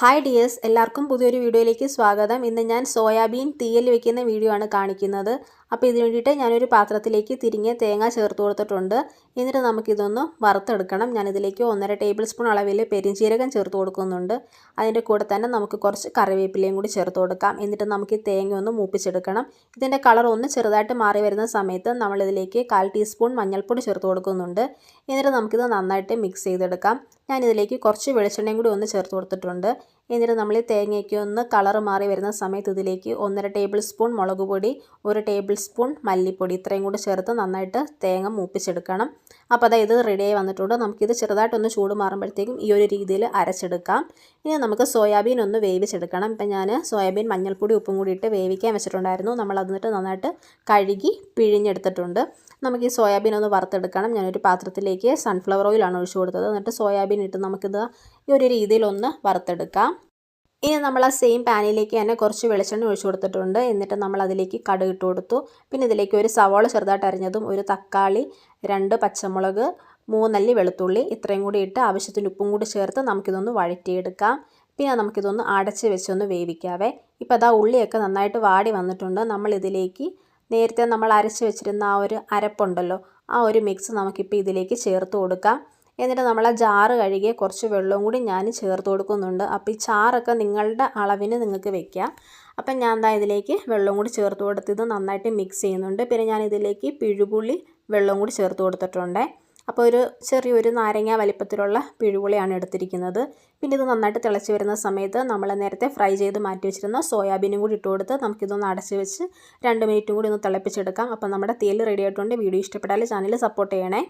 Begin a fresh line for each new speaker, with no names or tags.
Hi dears എല്ലാവർക്കും പുതിയൊരു വീഡിയോയിലേക്ക് സ്വാഗതം. ഇന്ന് ഞാൻ സോയാബീൻ തീയൽ വെക്കുന്ന വീഡിയോ ആണ് കാണിക്കുന്നത്. അപ്പോൾ ഇതിന് വേണ്ടിയിട്ട് ഞാനൊരു പാത്രത്തിലേക്ക് തിരിഞ്ഞ് തേങ്ങ ചേർത്ത് കൊടുത്തിട്ടുണ്ട്. എന്നിട്ട് നമുക്കിതൊന്ന് വറുത്തെടുക്കണം. ഞാനിതിലേക്ക് ഒന്നര ടേബിൾ സ്പൂൺ അളവിൽ പെരിഞ്ചീരകം ചേർത്ത് കൊടുക്കുന്നുണ്ട്. അതിന്റെ കൂടെ തന്നെ നമുക്ക് കുറച്ച് കറിവേപ്പിലയും കൂടി ചേർത്ത് കൊടുക്കാം. എന്നിട്ട് നമുക്ക് ഈ തേങ്ങ ഒന്ന് മൂപ്പിച്ചെടുക്കണം. ഇതിന്റെ കളർ ഒന്ന് ചെറുതായിട്ട് മാറി വരുന്ന സമയത്ത് നമ്മളിതിലേക്ക് കാൽ ടീസ്പൂൺ മഞ്ഞൾപ്പൊടി ചേർത്ത് കൊടുക്കുന്നുണ്ട്. എന്നിട്ട് നമുക്കിത് നന്നായിട്ട് മിക്സ് ചെയ്തെടുക്കാം. ഞാനിതിലേക്ക് കുറച്ച് വെളിച്ചെണ്ണയും കൂടി ഒന്ന് ചേർത്ത് കൊടുത്തിട്ടുണ്ട്. എന്നിട്ട് നമ്മൾ ഈ തേങ്ങയ്ക്ക് ഒന്ന് കളർ മാറി വരുന്ന സമയത്ത് ഇതിലേക്ക് ഒന്നര ടേബിൾ സ്പൂൺ മുളക് പൊടി ഒരു ടേബിൾ സ്പൂൺ മല്ലിപ്പൊടി ഇത്രയും കൂടി ചേർത്ത് നന്നായിട്ട് തേങ്ങ മൂപ്പിച്ചെടുക്കണം. അപ്പോൾ അതായത് ഇത് റെഡിയായി വന്നിട്ടുണ്ട്. നമുക്കിത് ചെറുതായിട്ടൊന്ന് ചൂട് മാറുമ്പോഴത്തേക്കും ഈ ഒരു രീതിയിൽ അരച്ചെടുക്കാം. ഇനി നമുക്ക് സോയാബീൻ ഒന്ന് വേവിച്ചെടുക്കണം. ഇപ്പം ഞാൻ സോയാബീൻ മഞ്ഞൾപ്പൊടി ഉപ്പും കൂടി ഇട്ട് വേവിക്കാൻ വെച്ചിട്ടുണ്ടായിരുന്നു. നമ്മൾ അതിന്നിട്ട് നന്നായിട്ട് കഴുകി പിഴിഞ്ഞെടുത്തിട്ടുണ്ട്. നമുക്ക് ഈ സോയാബീൻ ഒന്ന് വറുത്തെടുക്കണം. ഞാനൊരു പാത്രത്തിലേക്ക് സൺഫ്ലവർ ഓയിലാണ് ഒഴിച്ചു കൊടുത്തത്. എന്നിട്ട് സോയാബീൻ ഇട്ട് നമുക്കിത് ഈ ഒരു രീതിയിലൊന്ന് വറുത്തെടുക്കാം. ഇനി നമ്മൾ ആ സെയിം പാനിലേക്ക് തന്നെ കുറച്ച് വെളിച്ചെണ്ണ ഒഴിച്ചു കൊടുത്തിട്ടുണ്ട്. എന്നിട്ട് നമ്മൾ അതിലേക്ക് കടുക് ഇട്ട് കൊടുത്തു. പിന്നെ ഇതിലേക്ക് ഒരു സവാള ചെറുതായിട്ട് അരിഞ്ഞതും ഒരു തക്കാളി രണ്ട് പച്ചമുളക് മൂന്നല്ലി വെളുത്തുള്ളി ഇത്രയും കൂടി ഇട്ട് ആവശ്യത്തിന് ഉപ്പും കൂടി ചേർത്ത് നമുക്കിതൊന്ന് വഴറ്റിയെടുക്കാം. പിന്നെ നമുക്കിതൊന്ന് അടച്ച് വെച്ചൊന്ന് വേവിക്കാവേ. ഇപ്പോൾ അതാ ഉള്ളിയൊക്കെ നന്നായിട്ട് വാടി വന്നിട്ടുണ്ട്. നമ്മൾ ഇതിലേക്ക് നേരത്തെ നമ്മൾ അരച്ച് വെച്ചിരുന്ന ആ ഒരു അരപ്പുണ്ടല്ലോ ആ ഒരു മിക്സ് നമുക്കിപ്പോൾ ഇതിലേക്ക് ചേർത്ത് കൊടുക്കാം. എന്നിട്ട് നമ്മൾ ആ ജാറ് കഴുകിയ കുറച്ച് വെള്ളവും കൂടി ഞാൻ ചേർത്ത് കൊടുക്കുന്നുണ്ട്. അപ്പോൾ ഈ ചാറൊക്കെ നിങ്ങളുടെ അളവിന് നിങ്ങൾക്ക് വെക്കാം. അപ്പം ഞാൻ എന്താ ഇതിലേക്ക് വെള്ളം കൂടി ചേർത്ത് കൊടുത്ത് ഇത് നന്നായിട്ട് മിക്സ് ചെയ്യുന്നുണ്ട്. പിന്നെ ഞാൻ ഇതിലേക്ക് പിഴുപുള്ളി വെള്ളം കൂടി ചേർത്ത് കൊടുത്തിട്ടുണ്ട്. അപ്പോൾ ഒരു ചെറിയൊരു നാരങ്ങ വലിപ്പത്തിലുള്ള പിഴുപുളിയാണ് എടുത്തിരിക്കുന്നത്. പിന്നെ ഇത് നന്നായിട്ട് തിളച്ച് വരുന്ന സമയത്ത് നമ്മൾ നേരത്തെ ഫ്രൈ ചെയ്ത് മാറ്റി വെച്ചിരുന്ന സോയാബീനും കൂടി ഇട്ട് കൊടുത്ത് നമുക്കിതൊന്ന് അടച്ച് വെച്ച് രണ്ട് മിനിറ്റും കൂടി ഒന്ന് തിളപ്പിച്ചെടുക്കാം. അപ്പോൾ നമ്മുടെ തേൽ റെഡി ആയിട്ടുണ്ട്. വീഡിയോ ഇഷ്ടപ്പെട്ടാൽ ചാനൽ സപ്പോർട്ട് ചെയ്യണേ.